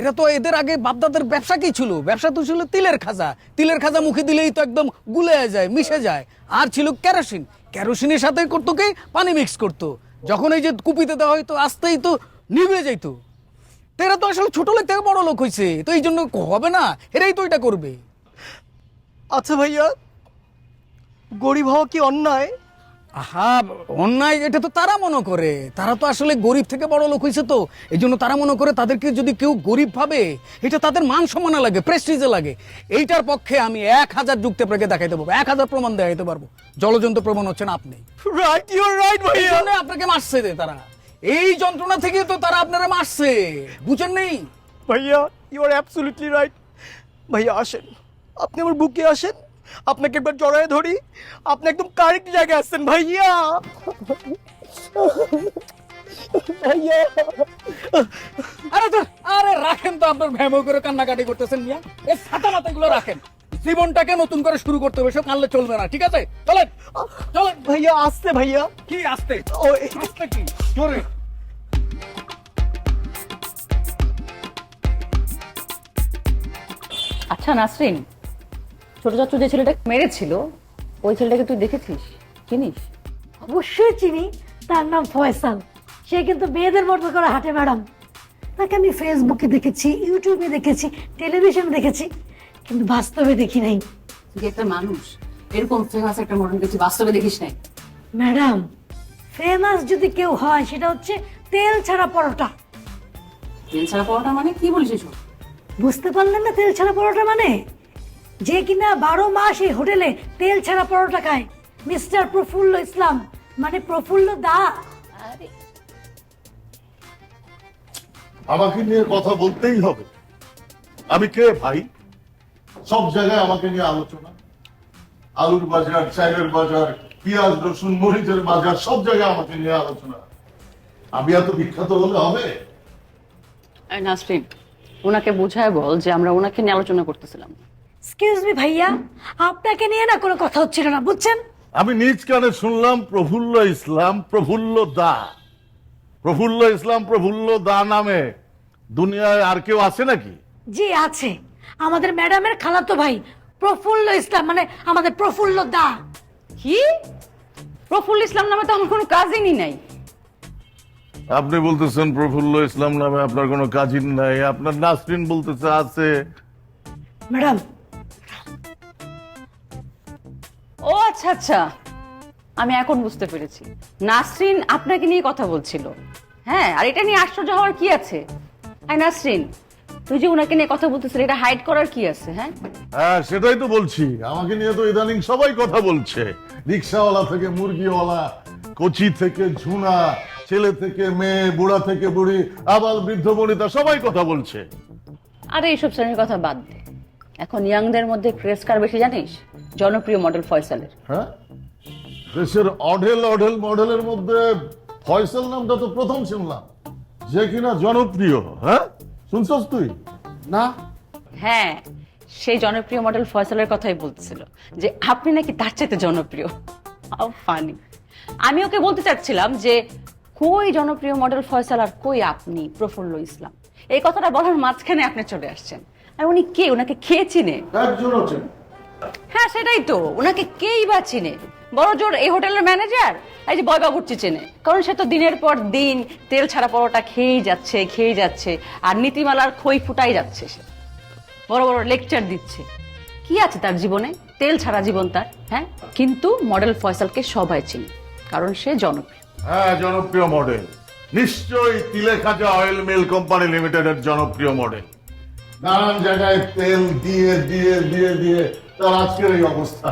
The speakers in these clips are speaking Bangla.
এরা তো এদের আগে বাপদাদের ব্যবসা কি ছিল? ব্যবসা তো ছিল তিলের খাজা। তিলের খাজা মুখে দিলেই তো একদম গুলে যায়, মিশে যায়। আর ছিল কেরোসিন। কেরোসিনের সাথে করতো কি? পানি মিক্স করতো। যখন এই যে কুপিতে দেওয়া হয়তো আসতেই তো নিভে যাইতো। এরা তো আসলে ছোট লোক থেকে বড় লোক হয়েছে তো এই জন্য হবে না, এরাই তো এটা করবে। আচ্ছা ভাইয়া, গরিব হওয়া কি অন্যায়? আহা অন্যায় এটা তো তারা মনে করে। তারা তো আসলে গরিব থেকে বড় লোক হয়েছে তো। এই জন্য তারা মনে করে তাদেরকে যদি কেউ গরিব ভাবে এটা তাদের মান সম্মানে লাগে প্রেস্টিজে লাগে। এইটার পক্ষে আমি এক হাজার যুক্তি আপনাকে দেখাইতে পারব এক হাজার প্রমাণ দেখাইতে পারব। জলজন্ত প্রমাণ হচ্ছেন আপনি। রাইট ইউর রাইট ভাইয়া। আপনাকে মারছে রে তারা। এই যন্ত্রণা থেকে তো তারা আপনারা মারছে। বুঝেন নেই? ভাইয়া ইউ আর অ্যাবসলিউটলি রাইট ভাইয়া আসেন। আপনি আমার বুকে আসেন। আপনাকে একবার জড়ায় ধরি। আপনি একদম কারেক্ট জায়গায় আসছেন ভাইয়া। ভাইয়া। আরে তো আরে রাখেন তো আপনার ভ্যামো করে কান্নাকাটি করতেছেন মিয়া। এই ছাতা মাথা গুলো রাখেন। জীবনটাকে নতুন করে শুরু করতে হবে সব কানলে চলবে না ঠিক আছে? চলেন চলেন। ভাইয়া আসছে ভাইয়া। কি আসতে? ও এই- আসতে কি? জোরে। আচ্ছা নাসরিন ছোট চাচু যে ছেলেটা মেরেছিল ওই ছেলেটাকে তুই দেখেছিস? চিনিস? অবশ্যই চিনি। তার নাম ফয়সাল। সে কিন্তু মেয়েদের মতো করে হাঁটে ম্যাডাম। তাকে আমি ফেসবুকে দেখেছি ইউটিউবে দেখেছি টেলিভিশনে দেখেছি কিন্তু বাস্তবে দেখি নাই। যে একটা মানুষ? এরকম ফেমাস একটা মডেল দেখছি বাস্তবে দেখিস নাই। ম্যাডাম ফেমাস যদি কেউ হয় সেটা হচ্ছে তেল ছাড়া পরোটা। তেল ছাড়া পরোটা মানে কি বলিস বুঝতে পারলেন না তেল ছাড়া পরোটা মানে? যে কিনা বারো মাস এই হোটেলে তেল ছাড়া পরোটা খায়। মিস্টার প্রফুল্ল ইসলাম মানে প্রফুল্ল দা। আমাকে নিয়ে কথা বলতেই হবে। আমি কে ভাই? সব জায়গায় আমাকে নিয়ে আলোচনা। আলুর বাজার চাইলের বাজার পেঁয়াজ রসুন মরিচের বাজার সব জায়গায় আমাকে নিয়ে আলোচনা। আমি এত বিখ্যাত হলে হবে? নাসরিন ওনাকে বোঝায় বল যে আমরা ওনাকে নিয়ে আলোচনা করতেছিলাম। এক্সকিউজ মি ভাইয়া। আপনাকে নিয়ে না কোনো কথা হচ্ছিল না বুঝছেন? আমি নিজ কানে শুনলাম প্রফুল্ল ইসলাম প্রফুল্ল দা। প্রফুল্ল ইসলাম প্রফুল্ল দা নামে। দুনিয়ায় আর কেউ আছে নাকি? জি আছে। আমাদের ম্যাডামের খালাতো ভাই প্রফুল্ল ইসলাম মানে আমাদের প্রফুল্ল দা। কি? প্রফুল্ল ইসলাম নামে তো আমার কোনো কাজিনই নাই। আপনি বলতেছেন প্রফুল্ল ইসলাম নামে আপনার কোনো কাজিন নাই আপনার নাসরিন বলতেছে আছে। ম্যাডাম ও আচ্ছা আচ্ছা। আমি এখন বুঝতে পেরেছি। নাসরিন আপনাকে নিয়ে কথা বলছিল। হ্যাঁ আর এটা নিয়ে আশ্চর্য হওয়ার কি আছে? হ্যাঁ নাসরিন তুই যে ওনাকে নিয়ে কথা বলতেছিলি এটা হাইড করার কি আছে হ্যাঁ? হ্যাঁ সেটাই তো বলছি। আমাকে নিয়ে তো ইদানিং সবাই কথা বলছে। রিক্সাওয়ালা থেকে মুরগিওয়ালা কচি থেকে ঝুনা ছেলে থেকে মেয়ে বুড়া থেকে বুড়ি আবার বৃদ্ধ বনিতা সবাই কথা বলছে। আরে এইসব শ্রেণির কথা বাদ দে। এখন ইয়াংদের মধ্যে ক্রেজ কার বেশি জানিস? জনপ্রিয় মডেল ফয়সালের। হ্যাঁ? দেশের অঢেল অঢেল মডেলের মধ্যে ফয়সাল নামটা তো প্রথম শুনলাম। যে কিনা জনপ্রিয় হ্যাঁ? শুনছস তুই? না। হ্যাঁ সেই জনপ্রিয় মডেল ফয়সালের কথাই বলতেছিল যে আপনি নাকি তার চাইতে জনপ্রিয়? হাউ ফানি আমি ওকে বলতে চাচ্ছিলাম যে কই জনপ্রিয় মডেল ফয়সাল আর কই আপনি প্রফুল্ল ইসলাম? এই কথাটা বলার মাঝখানে আপনি চলে আসছেন। আর উনি কে? ওনাকে খেয়ে চিনে? একজন আছেন হ্যাঁ সেটাই তো। ওনাকে কেই বা চিনে? বড় জোর এই হোটেলের ম্যানেজার? এই যে বয়বাবুর্চি চেনে। কারণ সে তো দিনের পর দিন তেল ছাড়া পরোটা খেয়েই যাচ্ছে খেয়েই যাচ্ছে, আর নীতিমালার খই ফুটাই যাচ্ছে সে। বড় বড় লেকচার দিচ্ছে। কি আছে তার জীবনে? তেল ছাড়া জীবন তার হ্যাঁ? কিন্তু মডেল ফয়সালকে সবাই চিনে, কারণ সে জনপ্রিয়। হ্যাঁ জনপ্রিয় মডেল। নিশ্চয়ই তিলে খাজা অয়েল মিল কোম্পানি লিমিটেডের জনপ্রিয় মডেল। নানান জায়গায় তেল দিয়ে দিয়ে দিয়ে দিয়ে তার আজকের এই অবস্থা।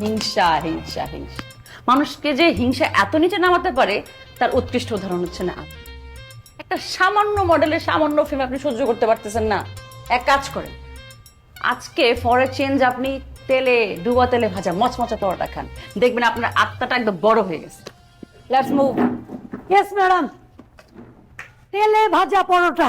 হিংসা হিংসা হিংসা। মানুষকে যে হিংসা এত নিচে নামাতে পারে তার উৎকৃষ্ট উদাহরণ হচ্ছে না। একটা সামান্য মডেলের সামান্য ফিল্ম আপনি সহ্য করতে পারতেছেন না। এক কাজ করেন। আজকে ফরে চেঞ্জ আপনি তেলে ডুবা তেলে ভাজা মচমচা পরোটা খান। দেখবেন আপনার আত্মাটা একদম বড় হয়ে গেছে। লেটস মুভ ইয়েস ম্যাডাম তেলে ভাজা পরোটা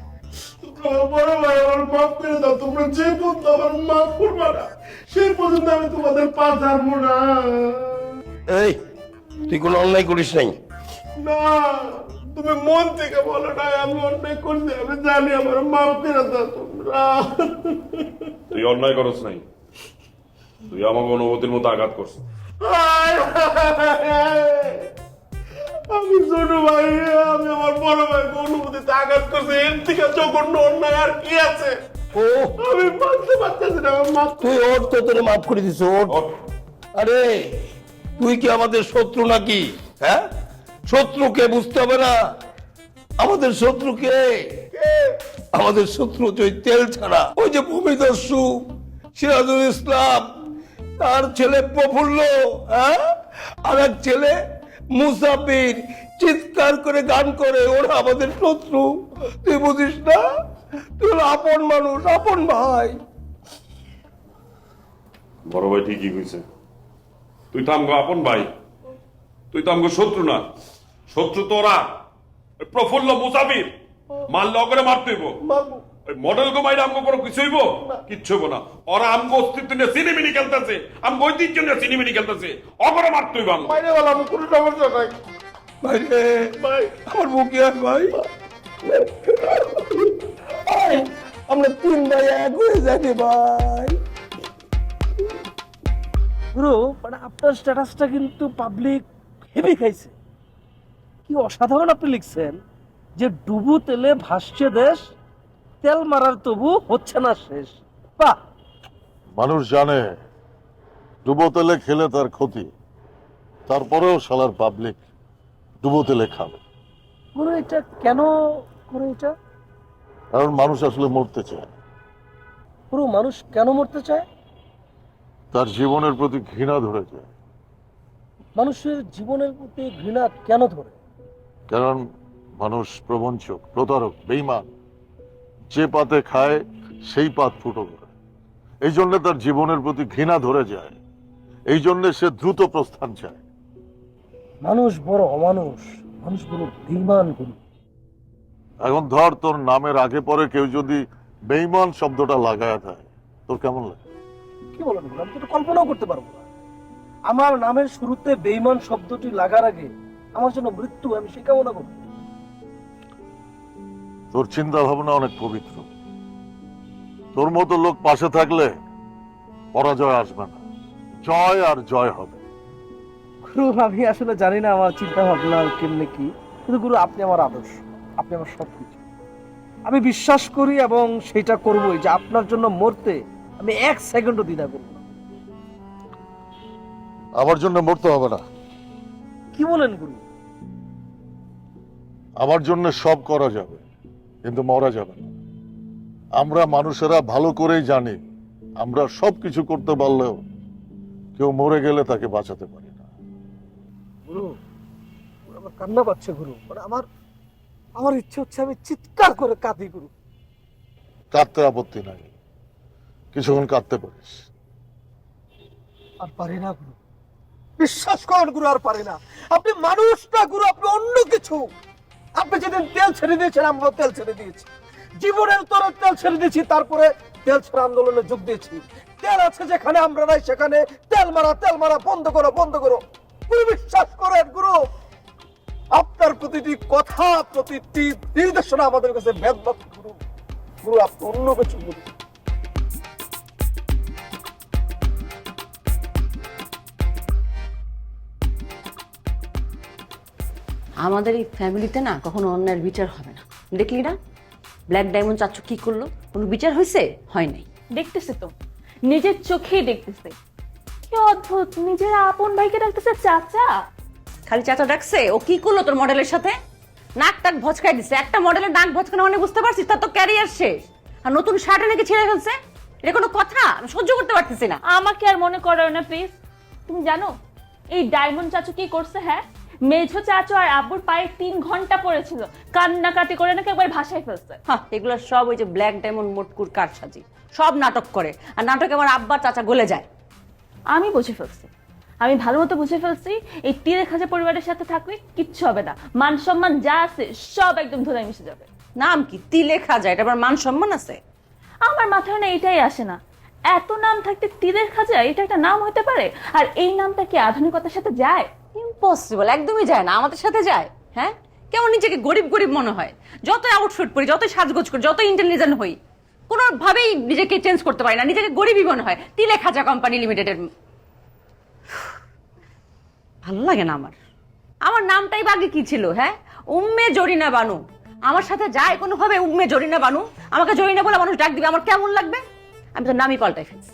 বড় ভাই আমার মাফ করে দাও তোমরা যে পর্যন্ত আমার মাফ করবা না সেই পর্যন্ত আমি তোমাদের পা ছাড়বো না। এই তুই কোনো অন্যায় করিস নাই। না তুমি মন থেকে বলো না আমি অন্যায় করছি আমি জানি আমার মাফ করে দাও তোমরা। তুই অন্যায় করস নাই। তুই আমাকে অনুভূতির মতো আঘাত করছিস আমি ছোট ভাই আমি আমার বড় আঘাত করছি এর থেকে জঘন্য অন্যায় আর কি আছে? ও। আমি মানতে পারতেছি না মাফ তুই ওর তো তোরে মাফ করে দিস ওর। আরে তুই কি আমাদের শত্রু নাকি? হ্যাঁ? শত্রুকে বুঝতে হবে না? আমাদের শত্রুকে আমাদের শত্রু ওই তেল ছাড়া। ওই যে ভূমিদস্যু সিরাজুল ইসলাম তার ছেলে প্রফুল্ল হ্যাঁ? আর এক ছেলে মুসাফির চিৎকার করে গান করে ওরা আমাদের শত্রু। তুই বুঝিস না? তুই আপন মানুষ আপন ভাই। বড় ভাই ঠিকই কইছে। তুই তো আমগো আপন ভাই। তুই তো আমগো শত্রু না। শত্রু তোরা ওই প্রফুল্ল মুসাফির। মারলে অগরে মারতে হইব। ওই মডেল গো মাইরে আমগো কোনো কিছু হইব? কিচ্ছু হইব না। ওরা আমগো অস্তিত্ব নিয়ে সিনেমিনি খেলতেছে। আমগো ঐতিহ্য নিয়ে সিনেমিনি খেলতেছে। অগরে মারতে হইব আমগো। বললাম কোনো সমস্যা নাই ভাই রে ভাই। আমার বুকে আর ভাই। আমরা তিন ভাই এক হয়ে যাই ভাই। গুরু মানে আপনার স্ট্যাটাসটা কিন্তু পাবলিক হেভি খাইছে। কি অসাধারণ আপনি লিখছেন যে ডুবু তেলে ভাসছে দেশ তেল মারার তবু হচ্ছে না শেষ। বাহ! মানুষ জানে ডুবো তেলে খেলে তার ক্ষতি তারপরেও শালার পাবলিক ডুবো তেলে খাবে। গুরু এটা কেন গুরু এটা? কারণ মানুষ আসলে মরতে চায়। গুরু মানুষ কেন মরতে চায়? তার জীবনের প্রতি ঘৃণা ধরে যায়। মানুষের জীবনের প্রতি ঘৃণা কেন ধরে? কারণ মানুষ প্রবঞ্চক প্রতারক বেইমান যে পাতে খায় সেই পাত ফুটো করে। এই জন্য তার জীবনের প্রতি ঘৃণা ধরে যায়। এই জন্য সে দ্রুত প্রস্থান চায়। মানুষ বড় অমানুষ মানুষ বড় বেইমান গুরু। এখন ধর তোর নামের আগে পরে কেউ যদি বেইমান শব্দটা লাগায় দেয় তোর কেমন লাগে? কি বলেন আমি তো কল্পনাও করতে পারব না। আমার নামের শুরুতে বেইমান শব্দটি লাগার আগে আমার জন্য মৃত্যু আমি সে কামনা করব তোর চিন্তা ভাবনা অনেক পবিত্র। তোর মতো লোক পাশে থাকলে পরাজয় আসবে না। জয় আর জয় হবে। গুরু আমি আসলে জানি না আমার চিন্তা ভাবনা কেমনে কি। কিন্তু গুরু আপনি আমার আদর্শ আপনি আমার সবকিছু। আমি বিশ্বাস করি এবং সেটা করবই যে আপনার জন্য মরতে আমি এক সেকেন্ডও দ্বিধা করব আমার জন্য মরতে হবে না। কি বলেন গুরু? আমার জন্য সব করা যাবে কিন্তু মরা যাবে না। আমরা মানুষেরা ভালো করেই জানি আমরা সব কিছু করতে পারলেও কেউ মরে গেলে তাকে বাঁচাতে পারি গুরু আমার কান্না পাচ্ছে গুরু মানে আমার আমার ইচ্ছে হচ্ছে আমি চিৎকার করে কাঁদি গুরু। কাঁদতে আপত্তি নাই কিছুক্ষণ কাঁদতে পারিস। আর পারি না গুরু বিশ্বাস করেন গুরু আর পারি না। আপনি মানুষ না গুরু আপনি অন্য কিছু। আপনি যেদিন তেল ছেড়ে দিয়েছেন আমরা তেল ছেড়ে দিয়েছি। জীবনের তরে তেল ছেড়ে দিয়েছি তারপরে তেল ছেড়ে আন্দোলনে যোগ দিয়েছি। তেল আছে যেখানে আমরা নাই সেখানে। তেল মারা তেল মারা বন্ধ করো বন্ধ করো। গুরু বিশ্বাস করেন গুরু। আপনার প্রতিটি কথা প্রতিটি নির্দেশনা আমাদের কাছে ভেদভাব গুরু। গুরু আপনি অন্য কিছু গুরু আমাদের এই ফ্যামিলিতে না কখনো অন্যায়ের বিচার হবে না। দেখলি না? ব্ল্যাক ডায়মন্ড চাচ্ছু কি করল? কোনো বিচার হয়েছে? হয় নাই। দেখতেছে তো। নিজের চোখেই দেখতেছে। কি অদ্ভুত? নিজের আপন ভাইকে ডাকতেছে চাচা। খালি চাচা ডাকছে? ও কি করল তোর মডেলের সাথে? নাক টাক ভচকাই দিছে। একটা মডেলের নাক ভচকানো মানে বুঝতে পারছিস? তার তো ক্যারিয়ার শেষ। আর নতুন শার্টে নাকি ছেড়ে ফেলছে? এটা কোনো কথা? আমি সহ্য করতে পারতেছি না। আমাকে আর মনে করো না প্লিজ তুমি জানো এই ডায়মন্ড চাচু কি করছে হ্যাঁ? মেঝো চাচু আর আব্বুর পায়ে তিন ঘণ্টা পড়েছিল। কান্নাকাটি করে নাকি একবার ভাসায় ফেলছে। হ্যাঁ এগুলো সব ওই যে ব্ল্যাক ডায়মন্ড মোটকুর কারসাজি। সব নাটক করে। আর নাটকে আমার আব্বার চাচা গলে যায়। আমি বুঝে ফেলছি। আমি ভালো মতো বুঝে ফেলছি এই তীরে খাজা পরিবারের সাথে থাকলে কিচ্ছু হবে না। মান সম্মান যা আছে সব একদম ধুলাই মিশে যাবে। নাম কি? তিলে খাজা এটা আবার মান সম্মান আছে? আমার মাথায় না এটাই আসে না। এত নাম থাকতে তীরের খাজা এটা একটা নাম হতে পারে? আর এই নামটা কি আধুনিকতার সাথে যায়? ইম্পসিবল একদমই যায় না আমাদের সাথে যায় হ্যাঁ? কেমন নিজেকে গরিব গরিব মনে হয়? যত আউটফিট পরি যত সাজগোজ করি যত ইন্টেলিজেন্ট হই কোনোভাবেই নিজেকে চেঞ্জ করতে পারি না। নিজেকে গরিবই মনে হয়। তিলে খাজা কোম্পানি লিমিটেডের ভালো লাগে না আমার। আমার নামটাই বাগে কি ছিল হ্যাঁ? উম্মে জরিনা বানু। আমার সাথে যায় কোনোভাবে উম্মে জরিনা বানু। আমাকে জরিনা বলে মানুষ ডাক দিবে, আমার কেমন লাগবে? আমি তো নামই পাল্টাই ফেলছি।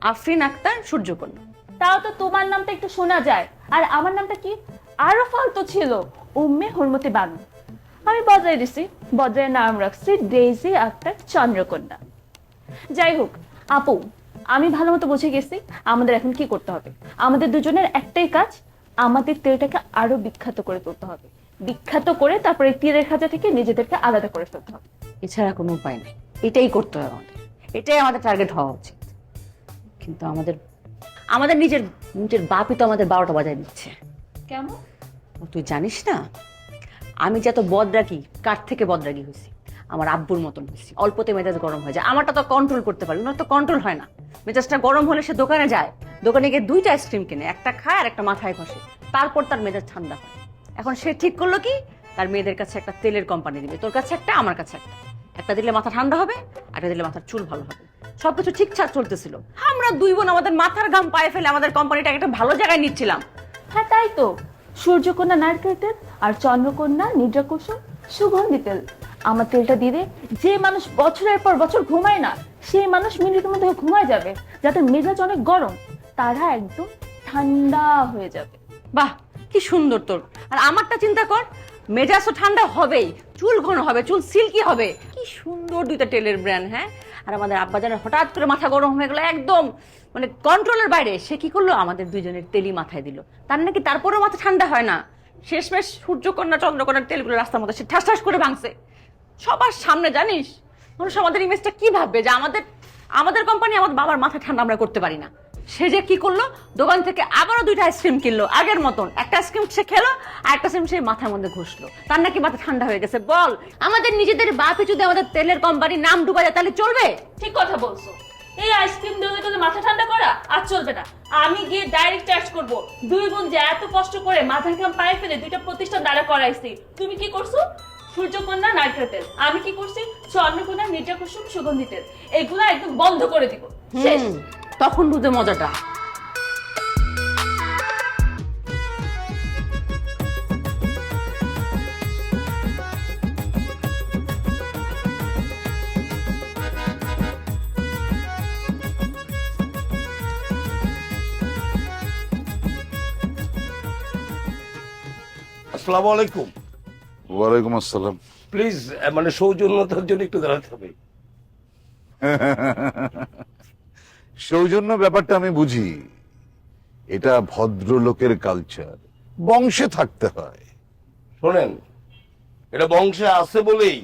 আফরিন আক্তার, সূর্যকন্যা। তাও তো তোমার নামটা একটু শোনা যায়। আর আমার নামটা কি? আরও ফালতু ছিল। উম্মে হরমতি বানু। আমি বজায় দিছি বজায় নাম রাখছি ডেইজি আক্তার চন্দ্রকন্যা। যাই হোক আপু আমি ভালো মতো বুঝে গেছি আমাদের এখন কি করতে হবে। আমাদের দুজনের একটাই কাজ আমাদের তেলটাকে আরও বিখ্যাত করে তুলতে হবে। বিখ্যাত করে তারপরে তীরের খাঁচা থেকে নিজেদেরকে আলাদা করে ফেলতে হবে। এছাড়া কোনো উপায় নেই। এটাই করতে হবে আমাদের। এটাই আমাদের টার্গেট হওয়া উচিত। কিন্তু আমাদের আমাদের নিজের নিজের বাপই তো আমাদের বারোটা বাজায় দিচ্ছে। কেমন? ও তুই জানিস না? আমি যত বদরাগি, কার থেকে বদরাগি হয়েছি? আমার আব্বুর মতন হয়েছি। অল্পতে মেজাজ গরম হয়ে যায়। আমারটা তো কন্ট্রোল করতে পারি ওনার তো কন্ট্রোল হয় না। মেজাজটা গরম হলে সে দোকানে যায়। দোকানে গিয়ে দুইটা আইসক্রিম কিনে, একটা খায় আর একটা মাথায় ঘষে। তারপর তার মেজাজ ঠান্ডা হয়। এখন সে ঠিক করল কি? তার মেয়েদের কাছে একটা তেলের কোম্পানি দিবে। তোর কাছে একটা, আমার কাছে একটা। একটা দিলে মাথা ঠান্ডা হবে, একটা দিলে মাথার চুল ভালো হবে। সবকিছু ঠিকঠাক চলতেছিল। আমরা দুই বোন আমাদের মাথার ঘাম পায়ে ফেলে আমাদের কোম্পানিটা একটা ভালো জায়গায় নিচ্ছিলাম। হ্যাঁ তাই তো। সূর্যকন্যা নারকেল তেল আর চন্দ্রকন্যা নিদ্রা কুসুম সুগন্ধি তেল। আমার তেলটা দিলে যে মানুষ বছরের পর বছর ঘুমায় না, সেই মানুষ মিনিটের মধ্যে ঘুমায় যাবে, যাতে মেজাজ অনেক গরম, তারা একদম ঠান্ডা হয়ে যাবে। বাহ, কি সুন্দর তোর। আর আমারটা চিন্তা কর মেজাজ তো ঠান্ডা হবেই, চুল ঘন হবে, চুল সিল্কি হবে। কি সুন্দর দুইটা তেলের ব্র্যান্ড হ্যাঁ? আর আমাদের আব্বাজানের হঠাৎ করে মাথা গরম হয়ে গেলো, একদম মানে কন্ট্রোলের বাইরে, সে কি করল? আমাদের দুইজনের তেলি মাথায় দিল। তার নাকি তারপরেও মাথা ঠান্ডা হয় না? শেষমেশ সূর্যকন্যা, চন্দ্রকন্যার তেলগুলো রাস্তার মধ্যে সে ঠাস ঠাস করে ভাঙছে। সবার সামনে, জানিস? মানুষ আমাদের ইমেজটা কি ভাববে? যে আমাদের আমাদের কোম্পানি আমার বাবার মাথা ঠান্ডা আমরা করতে পারি না। সে যে কি করল? দোকান থেকে আবারও দুইটা আইসক্রিম কিনলো, আগের মতন। একটা আইসক্রিম সে খেলো, আর একটা আইসক্রিম সে মাথার মধ্যে ঘষলো। তার নাকি মাথা ঠান্ডা হয়ে গেছে। বল, আমাদের নিজেদের বাপে যদি আমাদের তেলের কোম্পানির নাম ডুবা যায়, তাহলে চলবে? ঠিক কথা বলছো। এই আইসক্রিম দেওয়ার মাথা ঠান্ডা করা আর চলবে না। আমি গিয়ে ডাইরেক্ট চার্জ দুই বোন যে এত কষ্ট করে মাথার ঘাম পায়ে ফেলে দুইটা প্রতিষ্ঠান দাঁড়া করাইছি। তুমি কি করছ? সূর্যকন্যা নারকেল তেল। আমি কি করছি? স্বর্ণকন্যা মির্জা কুসুম সুগন্ধি তেল। এগুলো একদম বন্ধ করে দিব। তখন বুঝে মজাটা। আসসালামু আলাইকুম। ওয়ালাইকুম আসসালাম। প্লিজ মানে সৌজন্যতার জন্য একটু দাঁড়াতে হবে। সৌজন্য ব্যাপারটা আমি বুঝি। এটা ভদ্রলোকের কালচার বংশে থাকতে হয়। শোনেন এটা বংশে আছে বলেই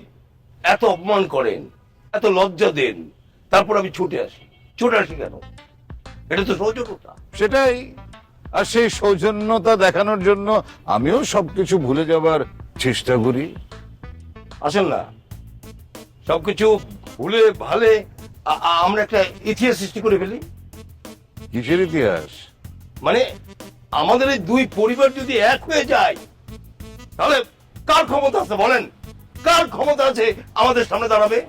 এত অপমান করেন এত লজ্জা দেন তারপর আমি ছুটে আসি। চলে আসি কেন? এটা তো সৌজন্যতা। সেটাই। আর সেই সৌজন্যতা দেখানোর জন্য আমিও সবকিছু ভুলে যাবার চেষ্টা করি। আসেন না। সবকিছু ভুলে ভালে আ- আ- আমরা একটা ইতিহাস সৃষ্টি করে ফেলি। কিসের ইতিহাস? মানে আমাদের এই দুই পরিবার যদি এক হয়ে যায় তাহলে কার ক্ষমতা আছে বলেন? কার ক্ষমতা আছে আমাদের সামনে দাঁড়াবে?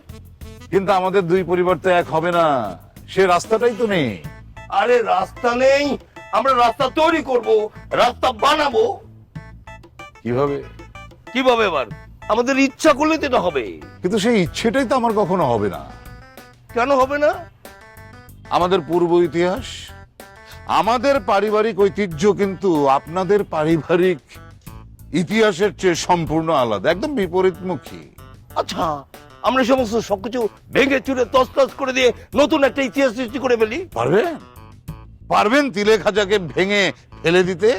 কিন্তু আমাদের দুই পরিবার তো এক হবে না। সে রাস্তাটাই তো নেই। আরে রাস্তা নেই আমরা রাস্তা তৈরি করব রাস্তা বানাবো। কীভাবে? কীভাবে এবার? আমাদের ইচ্ছা করলে তো এটা হবে। কিন্তু সেই ইচ্ছেটাই তো আমার কখনো হবে না। কেন হবে না? আমাদের পূর্ব ইতিহাস আমাদের পারিবারিক ঐতিহ্য কিন্তু আপনাদের পারিবারিক ইতিহাসের চেয়ে সম্পূর্ণ আলাদা একদম বিপরীতমুখী। আচ্ছা আমরা সমস্ত সবকিছু ভেঙে চুরে তসতস করে দিয়ে নতুন একটা ইতিহাস সৃষ্টি করে ফেলি। পারবেন? পারবেন তিলে খাজাকে ভেঙে ফেলে দিতে?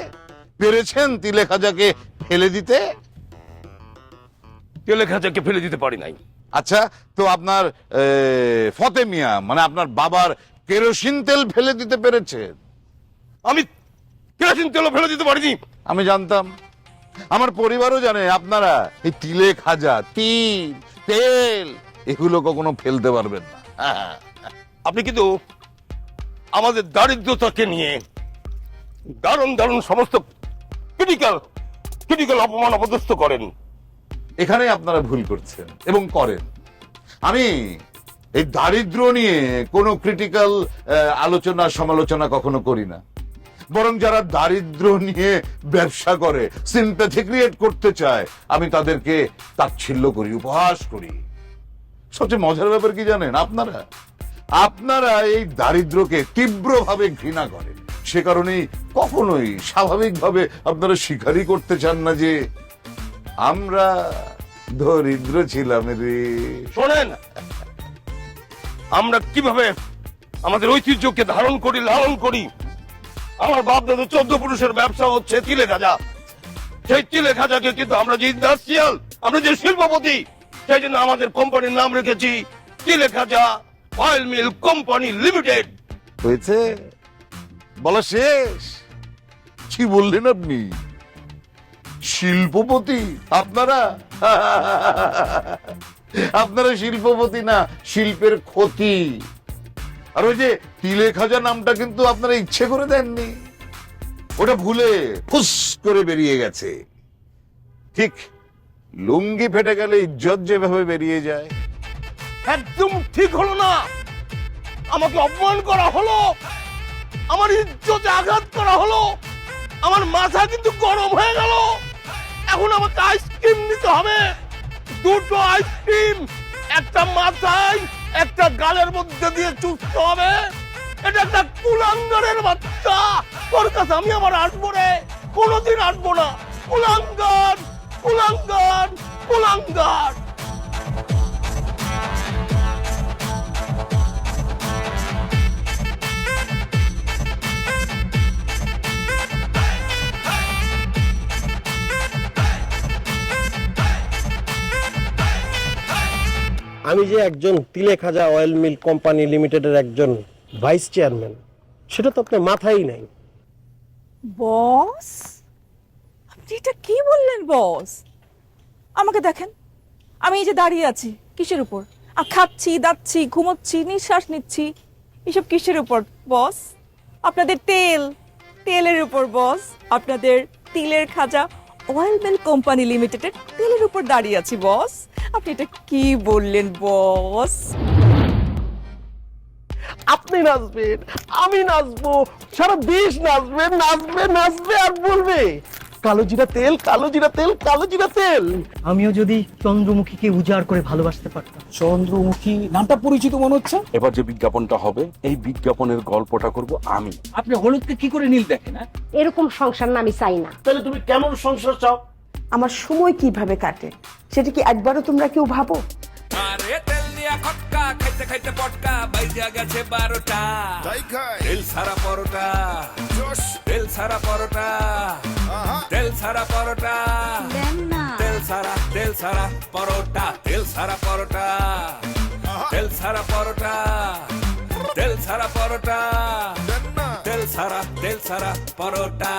পেরেছেন তিলে খাজাকে ফেলে দিতে? তেলে খাজাকে ফেলে দিতে পারি নাই। আচ্ছা তো আপনার ফতে মিয়া মানে আপনার বাবার কেরোসিন তেল ফেলে দিতে পেরেছেন? আমি কেরোসিন তেলও ফেলে দিতে পারিনি। আমি জানতাম। আমার পরিবারও জানে আপনারা এই তিলে খাজা তিল তেল এগুলো কখনো ফেলতে পারবেন না। আপনি কিন্তু আমাদের দারিদ্রতাকে নিয়ে দারুণ দারুণ সমস্ত ক্রিটিক্যাল ক্রিটিক্যাল অপমান অপদস্থ করেন। এখানে আপনারা ভুল করছেন এবং করেন। আমি এই দারিদ্র নিয়ে কোনো ক্রিটিক্যাল আলোচনা, সমালোচনা কখনো করি না। বরং যারা দারিদ্র নিয়ে ব্যবসা করে সিম্প্যাথি ক্রিয়েট করতে চায়, আমি তাদেরকে তাচ্ছিল্য করি, উপহাস করি। সবচেয়ে মজার ব্যাপার কি জানেন আপনারা? আপনারা এই দারিদ্রকে তীব্রভাবে ঘৃণা করেন। সে কারণেই কখনোই স্বাভাবিকভাবে আপনারা স্বীকারই করতে চান না যে আমরা দরিদ্র ছিলাম রে। শোনেন, আমরা কীভাবে আমাদের ঐতিহ্যকে ধারণ করি, লালন করি? আমার বাপ দাদু চোদ্দ পুরুষের ব্যবসা হচ্ছে তিলে খাজা সেই তিলে খাজাকে কিন্তু আমরা যে ইন্ডাস্ট্রিয়াল আমরা যে শিল্পপতি, সেই জন্য আমাদের কোম্পানির নাম রেখেছি তিলে খাজা অয়েল মিল কোম্পানি লিমিটেড হয়েছে? বলা শেষ। কি বললেন আপনি? শিল্পপতি, আপনারা? আপনারা শিল্পপতি না, শিল্পের ক্ষতি। আর ওই যে তিলে খাজা নামটা কিন্তু আপনারা ইচ্ছে করে দেননি। ওটা ভুলে ফুস করে বেরিয়ে গেছে। ঠিক, লুঙ্গি ফেটে গেলে ইজ্জত যেভাবে বেরিয়ে যায়। একদম ঠিক হলো না। আমাকে অপমান করা হলো। আমার ইজ্জতে আঘাত করা হলো। আমার মাথা কিন্তু গরম হয়ে গেল। এখন আমাকে আইসক্রিম নিতে হবে। দুটো আইসক্রিম একটা মাথায়, একটা গালের মধ্যে দিয়ে চুষতে হবে। এটা একটা কুলাঙ্গারের বাচ্চা। তোর কাছে আমি আবার আসব রে। কোনোদিন আসব না। কুলাঙ্গার কুলাঙ্গার কুলাঙ্গার। আমি যে একজন তিলে খাজা অয়েল মিল কোম্পানি লিমিটেডের একজন ভাইস চেয়ারম্যান, সেটা তো আপনার মাথায় নাই। বস? আপনি এটা কি বললেন, বস? আমাকে দেখেন, আমি এই যে দাঁড়িয়ে আছি, কিসের উপর? আর খাচ্ছি, দাচ্ছি, ঘুমোচ্ছি, নিঃশ্বাস নিচ্ছি, এসব কিসের উপর, বস? আপনাদের তেল, তেলের উপর, বস। আপনাদের তিলের খাজা অয়েল মিল কোম্পানি লিমিটেডের তেলের উপর দাঁড়িয়ে আছি, বস। আপনি এটা কি বললেন বস? আপনি নাচবেন আমি নাচবো সারা দেশ নাচবে নাচবে নাচবে আর বলবে। কালো জিরা তেল কালো জিরা তেল কালো জিরা তেল। আমিও যদি চন্দ্রমুখীকে উজাড় করে ভালোবাসতে পারতাম। চন্দ্রমুখী নামটা পরিচিত মনে হচ্ছে? এবার যে বিজ্ঞাপনটা হবে এই বিজ্ঞাপনের গল্পটা করব আমি। আপনি হলুদকে কি করে নীল দেখেন হ্যাঁ? এরকম সংসার না আমি চাই না। তাহলে তুমি কেমন সংসার চাও? আমার সময় কীভাবে কাটে? সেটা কি একবারও তোমরা কেউ ভাবো? আরে তেল দিয়া খটকা খাইতে খাইতে পটকা বাইজা গেছে বারোটা। তেল সারা পরোটা। তেল সারা পরোটা। তেল সারা পরোটা। তেল সারা তেল সারা পরোটা। তেল সারা পরোটা। তেল সারা পরোটা। তেল সারা পরোটা। তেল সারা তেল সারা পরোটা।